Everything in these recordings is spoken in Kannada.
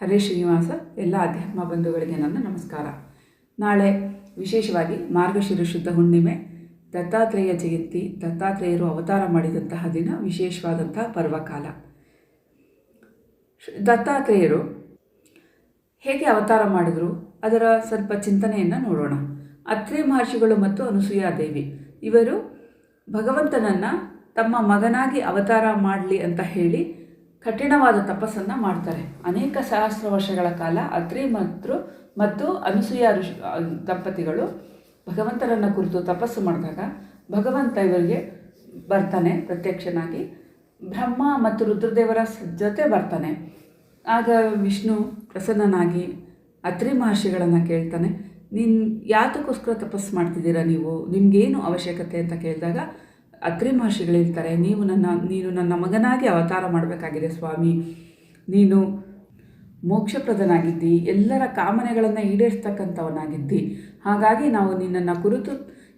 ಹರೇ ಶ್ರೀನಿವಾಸ, ಎಲ್ಲ ಅಧ್ಯಾತ್ಮ ಬಂಧುಗಳಿಗೆ ನನ್ನ ನಮಸ್ಕಾರ. ನಾಳೆ ವಿಶೇಷವಾಗಿ ಮಾರ್ಗಶಿರ ಶುದ್ಧ ಹುಣ್ಣಿಮೆ, ದತ್ತಾತ್ರೇಯ ಜಯಂತಿ, ದತ್ತಾತ್ರೇಯರು ಅವತಾರ ಮಾಡಿದಂತಹ ದಿನ, ವಿಶೇಷವಾದಂತಹ ಪರ್ವಕಾಲ. ದತ್ತಾತ್ರೇಯರು ಹೇಗೆ ಅವತಾರ ಮಾಡಿದರು, ಅದರ ಸ್ವಲ್ಪ ಚಿಂತನೆಯನ್ನು ನೋಡೋಣ. ಅತ್ರಿ ಮಹರ್ಷಿಗಳು ಮತ್ತು ಅನುಸೂಯಾದೇವಿ ಇವರು ಭಗವಂತನನ್ನು ತಮ್ಮ ಮಗನಾಗಿ ಅವತಾರ ಮಾಡಲಿ ಅಂತ ಹೇಳಿ ಕಠಿಣವಾದ ತಪಸ್ಸನ್ನು ಮಾಡ್ತಾರೆ. ಅನೇಕ ಸಹಸ್ರ ವರ್ಷಗಳ ಕಾಲ ಅತ್ರಿ ಮತ್ತು ಮತ್ತು ಅನುಸೂಯ ಋಷಿ ದಂಪತಿಗಳು ಭಗವಂತರನ್ನು ಕುರಿತು ತಪಸ್ಸು ಮಾಡಿದಾಗ ಭಗವಂತ ಇವರಿಗೆ ಬರ್ತಾನೆ ಪ್ರತ್ಯಕ್ಷನಾಗಿ. ಬ್ರಹ್ಮ ಮತ್ತು ರುದ್ರದೇವರ ಜೊತೆ ಬರ್ತಾನೆ. ಆಗ ವಿಷ್ಣು ಪ್ರಸನ್ನನಾಗಿ ಅತ್ರಿ ಮಹರ್ಷಿಗಳನ್ನು ಕೇಳ್ತಾನೆ, ನಿನ್ ಯಾತಕ್ಕೋಸ್ಕರ ತಪಸ್ಸು ಮಾಡ್ತಿದ್ದೀರಾ ನೀವು? ನಿಮಗೇನು ಅವಶ್ಯಕತೆ? ಅಂತ ಕೇಳಿದಾಗ ಅತ್ರಿ ಮಹರ್ಷಿಗಳಿರ್ತಾರೆ ನೀವು ನನ್ನ, ನೀನು ನನ್ನ ಮಗನಾಗಿ ಅವತಾರ ಮಾಡಬೇಕಾಗಿದೆ ಸ್ವಾಮಿ. ನೀನು ಮೋಕ್ಷಪ್ರದನಾಗಿದ್ದಿ, ಎಲ್ಲರ ಕಾಮನೆಗಳನ್ನು ಈಡೇರಿಸ್ತಕ್ಕಂಥವನಾಗಿದ್ದಿ ಹಾಗಾಗಿ ನಾವು ನಿನ್ನನ್ನು ಕುರಿತು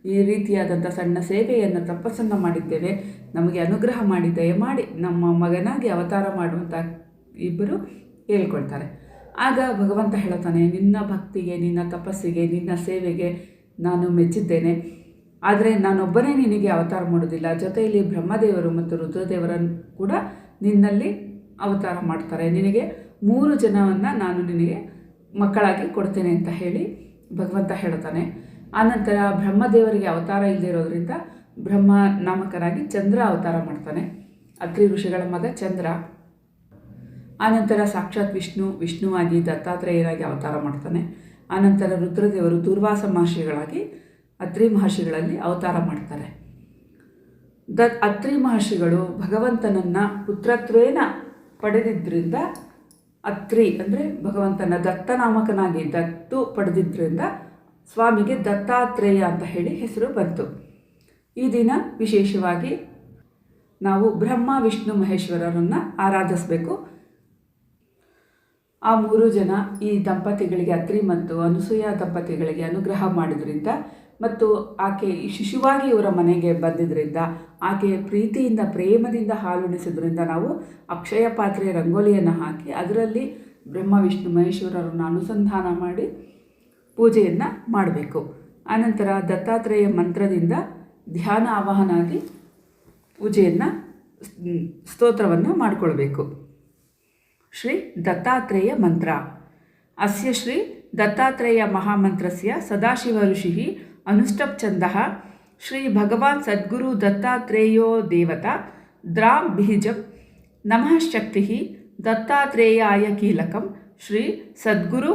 ಈ ರೀತಿಯಾದಂಥ ಸಣ್ಣ ಸೇವೆಯನ್ನು ತಪಸ್ಸನ್ನು ಮಾಡಿದ್ದೇವೆ. ನಮಗೆ ಅನುಗ್ರಹ ಮಾಡಿ, ದಯಮಾಡಿ ನಮ್ಮ ಮಗನಾಗಿ ಅವತಾರ ಮಾಡುವಂಥ ಇಬ್ಬರು ಹೇಳ್ಕೊಳ್ತಾರೆ. ಆಗ ಭಗವಂತ ಹೇಳ್ತಾನೆ, ನಿನ್ನ ಭಕ್ತಿಗೆ, ನಿನ್ನ ತಪಸ್ಸಿಗೆ, ನಿನ್ನ ಸೇವೆಗೆ ನಾನು ಮೆಚ್ಚಿದ್ದೇನೆ. ಆದರೆ ನಾನೊಬ್ಬನೇ ನಿನಗೆ ಅವತಾರ ಮಾಡೋದಿಲ್ಲ. ಜೊತೆಯಲ್ಲಿ ಬ್ರಹ್ಮದೇವರು ಮತ್ತು ರುದ್ರದೇವರನ್ನು ಕೂಡ ನಿನ್ನಲ್ಲಿ ಅವತಾರ ಮಾಡ್ತಾರೆ. ನಿನಗೆ ಮೂರು ಜನವನ್ನು ನಾನು ನಿನಗೆ ಮಕ್ಕಳಾಗಿ ಕೊಡ್ತೇನೆ ಅಂತ ಹೇಳಿ ಭಗವಂತ ಹೇಳ್ತಾನೆ ಆನಂತರ ಬ್ರಹ್ಮದೇವರಿಗೆ ಅವತಾರ ಇಲ್ಲದೇ ಇರೋದರಿಂದ ಬ್ರಹ್ಮ ನಾಮಕನಾಗಿ ಚಂದ್ರ ಅವತಾರ ಮಾಡ್ತಾನೆ. ಅತ್ರಿ ಋಷಿಗಳ ಮಗ ಚಂದ್ರ. ಆನಂತರ ಸಾಕ್ಷಾತ್ ವಿಷ್ಣು, ವಿಷ್ಣುವಾಗಿ ದತ್ತಾತ್ರೇಯರಾಗಿ ಅವತಾರ ಮಾಡ್ತಾನೆ. ಆನಂತರ ರುದ್ರದೇವರು ದುರ್ವಾಸ ಮಹರ್ಷಿಗಳಾಗಿ ಅತ್ರಿ ಮಹರ್ಷಿಗಳಲ್ಲಿ ಅವತಾರ ಮಾಡ್ತಾರೆ. ದ ಅತ್ರಿ ಮಹರ್ಷಿಗಳು ಭಗವಂತನನ್ನು ಪುತ್ರತ್ವೇನ ಪಡೆದಿದ್ದರಿಂದ ಅತ್ರಿ ಅಂದರೆ ಭಗವಂತನ ದತ್ತನಾಮಕನಾಗಿ ದತ್ತು ಪಡೆದಿದ್ದರಿಂದ ಸ್ವಾಮಿಗೆ ದತ್ತಾತ್ರೇಯ ಅಂತ ಹೇಳಿ ಹೆಸರು ಬಂತು. ಈ ದಿನ ವಿಶೇಷವಾಗಿ ನಾವು ಬ್ರಹ್ಮ, ವಿಷ್ಣು, ಮಹೇಶ್ವರರನ್ನು ಆರಾಧಿಸಬೇಕು. ಆ ಮೂರು ಜನ ಈ ದಂಪತಿಗಳಿಗೆ, ಅತ್ರಿ ಮತ್ತು ಅನುಸೂಯ ದಂಪತಿಗಳಿಗೆ ಅನುಗ್ರಹ ಮಾಡಿದ್ರಿಂದ ಮತ್ತು ಆಕೆ ಈ ಶಿಶುವಾಗಿ ಇವರ ಮನೆಗೆ ಬಂದಿದ್ದರಿಂದ ಆಕೆ ಪ್ರೀತಿಯಿಂದ, ಪ್ರೇಮದಿಂದ ಹಾಲುಣಿಸಿದ್ರಿಂದ ನಾವು ಅಕ್ಷಯ ಪಾತ್ರೆ ರಂಗೋಲಿಯನ್ನು ಹಾಕಿ ಅದರಲ್ಲಿ ಬ್ರಹ್ಮ, ವಿಷ್ಣು, ಮಹೇಶ್ವರರನ್ನು ಅನುಸಂಧಾನ ಮಾಡಿ ಪೂಜೆಯನ್ನು ಮಾಡಬೇಕು. ಆನಂತರ ದತ್ತಾತ್ರೇಯ ಮಂತ್ರದಿಂದ ಧ್ಯಾನ ಆವಾಹನಾಗಿ ಪೂಜೆಯನ್ನು ಸ್ತೋತ್ರವನ್ನು ಮಾಡಿಕೊಳ್ಬೇಕು. ಶ್ರೀ ದತ್ತಾತ್ರೇಯ ಮಂತ್ರ. ಅಸ್ಯ ಶ್ರೀ ದತ್ತಾತ್ರೇಯ ಮಹಾಮಂತ್ರಸ್ಯ ಸದಾಶಿವ ಋಷಿ ಅನುಷ್ಟಪ್ ಛಂದಃ ಶ್ರೀ ಭಗವಾನ್ ಸದ್ಗುರು ದತ್ತಾತ್ರೇಯೋ ದೇವತಾ ದ್ರಾಂ ಬೀಜಂ ನಮಃ ಶಕ್ತಿ ದತ್ತಾತ್ರೇಯಾಯ ಕೀಲಕಂ ಶ್ರೀ ಸದ್ಗುರು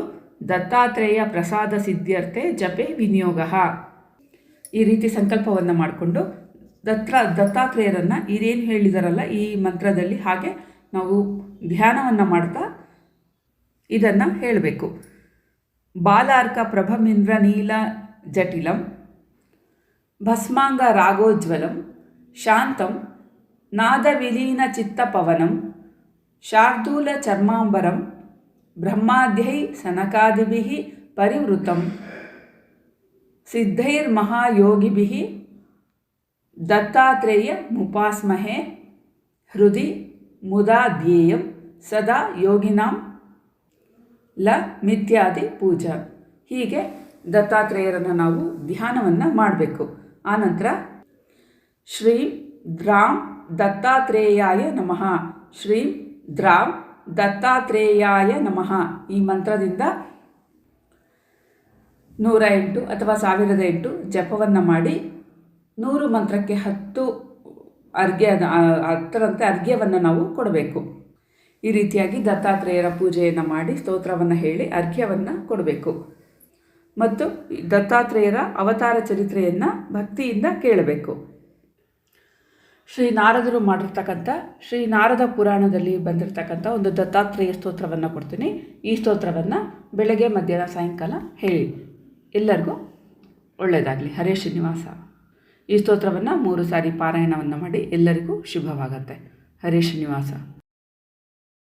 ದತ್ತಾತ್ರೇಯ ಪ್ರಸಾದ ಸಿದ್ಧ್ಯರ್ಥೆ ಜಪೆ ವಿನಿಯೋಗ. ಈ ರೀತಿ ಸಂಕಲ್ಪವನ್ನು ಮಾಡಿಕೊಂಡು ದತ್ತ ದತ್ತಾತ್ರೇಯರನ್ನು ಇದೇನು ಹೇಳಿದಾರಲ್ಲ ಈ ಮಂತ್ರದಲ್ಲಿ ಹಾಗೆ ನಾವು ಧ್ಯಾನವನ್ನು ಮಾಡ್ತಾ ಇದನ್ನು ಹೇಳಬೇಕು. ಬಾಲಾರ್ಕ ಪ್ರಭಮಿಂದ್ರ ನೀಲ ಜಟಿಲಂ, ಭಸ್ಮಾಂಗ ರಾಗೋಜ್ವಲಂ, ಶಾಂತಂ ನಾದವಿಲೀನ ಚಿತ್ತಪವನಂ ಶಾರ್ದೂಲ ಚರ್ಮಾಂಬರಂ, ಬ್ರಹ್ಮಾಧ್ಯೈ ಸನಕಾದಿಭಿ ಪರಿವೃತಂ ಸಿದ್ಧೈರ್ಮಹಾಯೋಗಿಭಿ ದತ್ತಾತ್ರೇಯ ಮುಪಾಸ್ಮಹೆ ಹೃದಯ ಮುದಾ ಧ್ಯೇಯಂ ಸದಾ ಯೋಗಿನಾಂ ಲ ಮಿಥ್ಯಾದಿ ಪೂಜಾ. ಹೀಗೆ ದತ್ತಾತ್ರೇಯರನ್ನು ನಾವು ಧ್ಯಾನವನ್ನು ಮಾಡಬೇಕು. ಆನಂತರ ಶ್ರೀ ದ್ರಾಂ ದತ್ತಾತ್ರೇಯಾಯ ನಮಃ. ಶ್ರೀ ದ್ರಾಂ ದತ್ತಾತ್ರೇಯಾಯ ನಮಃ. ಈ ಮಂತ್ರದಿಂದ ನೂರ ಎಂಟು ಅಥವಾ ಸಾವಿರದ ಎಂಟು ಜಪವನ್ನು ಮಾಡಿ ನೂರು ಮಂತ್ರಕ್ಕೆ ಹತ್ತು ಅರ್ಘ್ಯ ಹತ್ತರಂತೆ ಅರ್ಘ್ಯವನ್ನು ನಾವು ಕೊಡಬೇಕು. ಈ ರೀತಿಯಾಗಿ ದತ್ತಾತ್ರೇಯರ ಪೂಜೆಯನ್ನು ಮಾಡಿ ಸ್ತೋತ್ರವನ್ನು ಹೇಳಿ ಅರ್ಘ್ಯವನ್ನು ಕೊಡಬೇಕು. ಮತ್ತು ದತ್ತಾತ್ರೇಯರ ಅವತಾರ ಚರಿತ್ರೆಯನ್ನು ಭಕ್ತಿಯಿಂದ ಕೇಳಬೇಕು. ಶ್ರೀ ನಾರದರು ಮಾಡಿರ್ತಕ್ಕಂಥ ಶ್ರೀ ನಾರದ ಪುರಾಣದಲ್ಲಿ ಬಂದಿರತಕ್ಕಂಥ ಒಂದು ದತ್ತಾತ್ರೇಯ ಸ್ತೋತ್ರವನ್ನು ಕೊಡ್ತೀನಿ. ಈ ಸ್ತೋತ್ರವನ್ನು ಬೆಳಗ್ಗೆ, ಮಧ್ಯಾಹ್ನ, ಸಾಯಂಕಾಲ ಹೇಳಿ. ಎಲ್ಲರಿಗೂ ಒಳ್ಳೆಯದಾಗಲಿ. ಹರೇ ಶ್ರೀನಿವಾಸ. ಈ ಸ್ತೋತ್ರವನ್ನು ಮೂರು ಸಾರಿ ಪಾರಾಯಣವನ್ನು ಮಾಡಿ ಎಲ್ಲರಿಗೂ ಶುಭವಾಗತ್ತೆ. ಹರೇ ಶ್ರೀನಿವಾಸ.